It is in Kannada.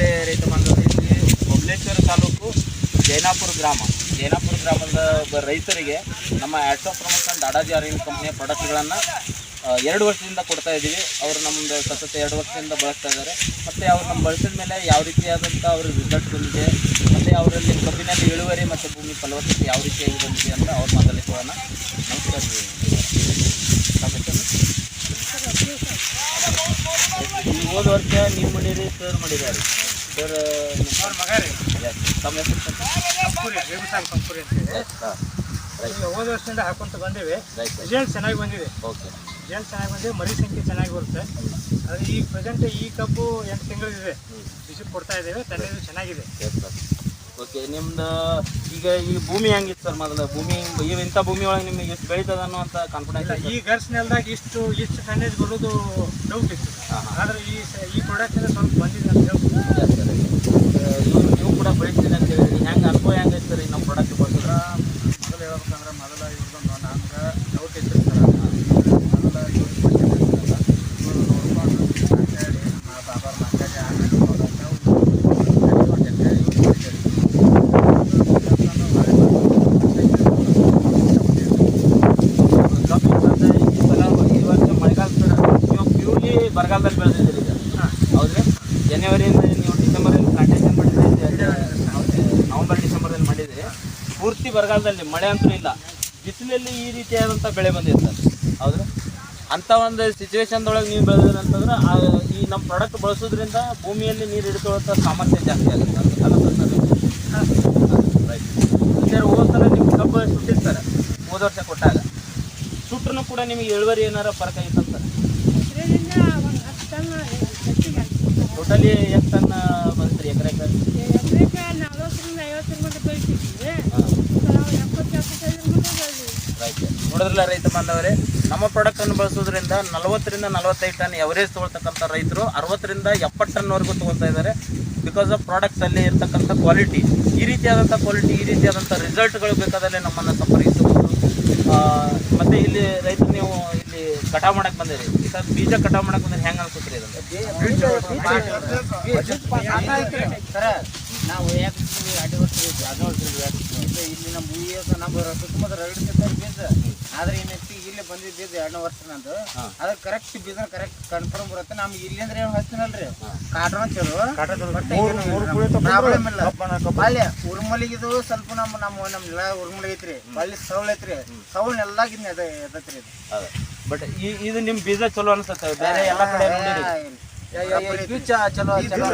ನಮಸ್ತೆ ರೈತ ಬಾಂಧವರಿಗೆ ಬೊಬ್ಲೇಶ್ವರ ತಾಲೂಕು ಜೈನಾಪುರ ಗ್ರಾಮ. ಜೈನಾಪುರ ಗ್ರಾಮದ ರೈತರಿಗೆ ನಮ್ಮ ಆಟೋ ಪ್ರಮೋಷನ್ ಡಾಡಾಜಿ ಆರ್ಗಿನ್ ಕಂಪ್ನಿಯ ಪ್ರಾಡಕ್ಟ್ಗಳನ್ನು ಎರಡು ವರ್ಷದಿಂದ ಕೊಡ್ತಾ ಇದ್ದೀವಿ. ಅವರು ನಮ್ಮದು ಸತತ ಎರಡು ವರ್ಷದಿಂದ ಬಳಸ್ತಾ ಇದ್ದಾರೆ. ಮತ್ತು ಅವ್ರು ನಮ್ಮ ಬಳಸಿದ ಮೇಲೆ ಯಾವ ರೀತಿಯಾದಂಥ ಅವ್ರಿಗೆ ರಿಸಲ್ಟ್ ಬಂದಿದೆ, ಮತ್ತು ಅವರಲ್ಲಿ ಕಬ್ಬಿನಲ್ಲಿ ಇಳುವರಿ ಮತ್ತು ಭೂಮಿ ಫಲವತ್ತತೆ ಯಾವ ರೀತಿಯಾಗಿ ಬಂದಿದೆ ಅಂತ ಅವ್ರು ಮಾತಲ್ಲಿ ಕೇಳೋಣ ನಮಸ್ಕಾರ. ಈ ಹೋದ ವರ್ಷ ನೀವು ಮಾಡಿರಿ ಸರ್ ಮಾಡಿದ್ದಾರೆ. ಸರ್ ಅವ್ರ ಮಗ ರೀ. ತಮ್ಮ ಹೆಸರು ಸರ್? ಕಂಪೂರಿ ಅಂತ ಇದೆ ಹಾಂ ರೈಟ್ ಈಗ ಹೋದ ವರ್ಷದಿಂದ ಹಾಕೊಂತ ಬಂದೇವೆ. ರೈಟ್ ರಿಸಲ್ಟ್ ಚೆನ್ನಾಗಿ ಬಂದಿದೆ. ಓಕೆ ರಿಸಲ್ಟ್ ಚೆನ್ನಾಗಿ ಬಂದಿದೆ ಮರಿ ಸಂಖ್ಯೆ ಚೆನ್ನಾಗಿ ಬರುತ್ತೆ. ಆದರೆ ಈ ಪ್ರೆಸೆಂಟ್ ಈ ಕಬ್ಬು ಎಂಟು ತಿಂಗಳಿದೆ ಬಿಸಿ ಕೊಡ್ತಾ ಇದ್ದೇವೆ ತಣ್ಣೀರು ಚೆನ್ನಾಗಿದೆ. ಎಸ್ ಸರ್ ಓಕೆ ನಿಮ್ದು ಈಗ ಈ ಭೂಮಿ ಹೆಂಗಿತ್ತು ಸರ್ ಮೊದಲು? ಭೂಮಿ ಈ ಇಂಥ ಭೂಮಿ ಒಳಗೆ ನಿಮಗೆ ಎಷ್ಟು ಬೆಳೀತದ ಅನ್ನುವಂಥ ಕಾನ್ಫಿಡೆನ್ಸ್ ಈ ಗರ್ಸ್ ನೆಲದಾಗ ಇಷ್ಟು ಇಷ್ಟು ಟನ್ನೇಜ್ ಬರೋದು ಡೌಟ್ ಇತ್ತು ಆದರೆ ಈ ಈ ಪ್ರಾಡಕ್ಟ್ ಸ್ವಲ್ಪ ಬಂದಿದೆ ಅಂತ ಹೇಳ್ಬೋದು. ನೀವು ಕೂಡ ಬೆಳಿತೀನಿ ಅಂತ ಹೇಳಿದ್ರಿ ಹೆಂಗೆ ಅನುಭವ ಹೆಂಗೈತೆ ಸರ್ ಈ ನಮ್ಮ ಪ್ರಾಡಕ್ಟ್ ಬಳಸಿದ್ರೆ ಮೊದಲು ಹೇಳ್ಬೇಕಂದ್ರೆ ಮೊದಲ ಇವ್ರದ್ದೊಂದು ನಮ್ಗೆ ಡೌಟ್ ಇತ್ತು ಸರ್ ಮೊದಲ ಇವ್ರು ಕೊಟ್ಟಿದ್ರಲ್ಲ ಇವ್ರು ನೋಡ್ಕೊಂಡು ಮಾತಾಡಿ ಮಾ ಬಾಬಾ ಮಾತಾಡಿ ಆಮೇಲೆ ನೋಡೋಕೆ ಇವ್ರು ಕೊಟ್ಟಿದ್ದೆ ಇವ್ರು ಕೊಟ್ಟಿದ್ದೆ ಕಬ್ಬು ಬಂದ ಈ ಸಲ ಈ ವರ್ಷ ಮಳೆಗಾಲ ಸರ್ ನೀವು ಬರಗಾಲದಲ್ಲಿ ಬೆಳೆದಿದ್ದೀರಿ ಈಗ. ಹೌದ್ರಿ? ಜನವರಿಯಿಂದ ನೀವು ಡಿಸೆಂಬರಲ್ಲಿ ಪ್ಲಾಂಟೇಶನ್ ಮಾಡಿದ್ರಿ ನವಂಬರ್ ಡಿಸೆಂಬರಲ್ಲಿ ಮಾಡಿದ್ರಿ. ಪೂರ್ತಿ ಬರಗಾಲದಲ್ಲಿ ಮಳೆ ಅಂತೂ ಇಲ್ಲ. ಬಿಸಿಲಲ್ಲಿ ಈ ರೀತಿಯಾದಂಥ ಬೆಳೆ ಬಂದಿದೆ ಸರ್ ಹೌದ್ರಿ? ಅಂಥ ಒಂದು ಸಿಚುವೇಶನ್ದೊಳಗೆ ನೀವು ಬೆಳೆದ್ರಿ ಅಂತಂದ್ರೆ ಈ ನಮ್ಮ ಪ್ರಾಡಕ್ಟ್ ಬಳಸೋದ್ರಿಂದ ಭೂಮಿಯಲ್ಲಿ ನೀರು ಹಿಡ್ಕೊಳ್ಳೋ ಸಾಮರ್ಥ್ಯ ಜಾಸ್ತಿ ಆಗುತ್ತೆ. ಅಲ್ಲ ರೈಟ್ ಸರ್, ಹೋದ ಸಲ ನಿಮ್ಗೆ ಕಬ್ಬು ಸುಟ್ಟಿರ್ತಾರೆ. ಹೋದ ವರ್ಷ ಕೊಟ್ಟಾಗ. ಸುಟ್ಟರೂ ಕೂಡ ನಿಮಗೆ ಇಳುವರಿ ಏನಾರ ಫರಕ್ ಆಗಿತ್ತು ಇದರಿಂದ ಒಂದು ಹತ್ತು ಟನ್ ಹೆಚ್ಚಿಗೆ ಟೋಟಲಿ ಎಷ್ಟು ಟನ್ ಬಂದ್ರಿ ಎಕರೆಗೆ? ಎಕರೆಗೆ ನಲ್ವತ್ತರಿಂದ ಐವತ್ತರ ಮಟ್ಟ ಬೆಳಿತಿದ್ವಿ ನಾವು ಎಪ್ಪತ್ತು ಎಪ್ಪತ್ತೈದರ ಮಟ್ಟ ಬೆಳೆದಿವಿ ರೈಟ್ ನೋಡಿದ್ರಲ್ಲ ರೈತ ಬಾಂಧವರೇ ನಮ್ಮ ಪ್ರಾಡಕ್ಟನ್ನು ಬಳಸೋದ್ರಿಂದ ನಲವತ್ತರಿಂದ ನಲವತ್ತೈದು ಟನ್ ಎವರೇಜ್ ತೊಗೊಳ್ತಕ್ಕಂಥ ರೈತರು ಅರವತ್ತರಿಂದ ಎಪ್ಪತ್ತು ಟನ್ವರೆಗೂ ತೊಗೊಳ್ತಾ ಇದ್ದಾರೆ. ಬಿಕಾಸ್ ಆಫ್ ಪ್ರಾಡಕ್ಟ್ಸಲ್ಲಿ ಇರ್ತಕ್ಕಂಥ ಕ್ವಾಲಿಟಿ ಈ ರೀತಿಯಾದಂಥ ಕ್ವಾಲಿಟಿ ಈ ರೀತಿಯಾದಂಥ ರಿಸಲ್ಟ್ಗಳು ಬೇಕಾದಲ್ಲಿ ನಮ್ಮನ್ನು ಸಂಪರ್ಕಿಸಬಹುದು. ಮತ್ತು ಇಲ್ಲಿ ರೈತರು ಕಟಾವು ಮಾಡಕ್ ಬಂದಿರಿ. ಸರ್ ಬೀಜ ಕಟಾವ್ ಮಾಡಕ್ ಬಂದ್ರೆ ಹೆಂಗೆ ಅನ್ಸುತ್ತೆ ಸರ ನಾವು ಯಾಕೆ ಅಡ್ಡಿ ವರ್ಷ ವರ್ಷ ಇಲ್ಲಿ ನಮ್ಮ ಭೂಮಿಯಾಗ ನಮ್ಮ ಸುತ್ತಮುತ್ತ ರಗಡ್ ಸಿಗ್ತಾರೆ ಬೀಜ ಆದ್ರೆ ಏನೈತಿ ಇಲ್ಲಿ ಬಂದಿದ್ದ ಬೀಜ ಎರಡನೇ ವರ್ಷ ನಂದು. ಅದ್ರ ಕರೆಕ್ಟ್ ಬೀಜ ಕರೆಕ್ಟ್ ಕನ್ಫರ್ಮ್ ಬರುತ್ತೆ. ನಮ್ಗೆ ಇಲ್ಲಿ ಅಂದ್ರೆ ಏನು ಹಚ್ಚಿನಲ್ರಿ ಕಾಟನ ಚಲೋ ಪ್ರಾಬ್ಲಮ್ ಇಲ್ಲ. ಅಲ್ಲಿ ಉರ್ಮಲಿಗಿದು ಸ್ವಲ್ಪ ನಮ್ಮ ನಮ್ಮ ನಮ್ಮ ನೆಲ ಉರ್ಮಲಿ ಐತ್ರಿ. ಬಳ್ಳಿ ಸೌಳ್ ಐತ್ರಿ. ಸೌಳ್ ಎಲ್ಲ ಗಿನ್ನ ಅದ ಎದತ್ರಿ ಇದು. ಬಟ್ ಇದು ನಿಮ್ಮ ಬೀಜ ಚಲೋ ಅನ್ಸುತ್ತೆ ಬೇರೆ ಎಲ್ಲ ಕಡೆ ನೋಡಿರಿ ಚಲೋ ಚಲೋ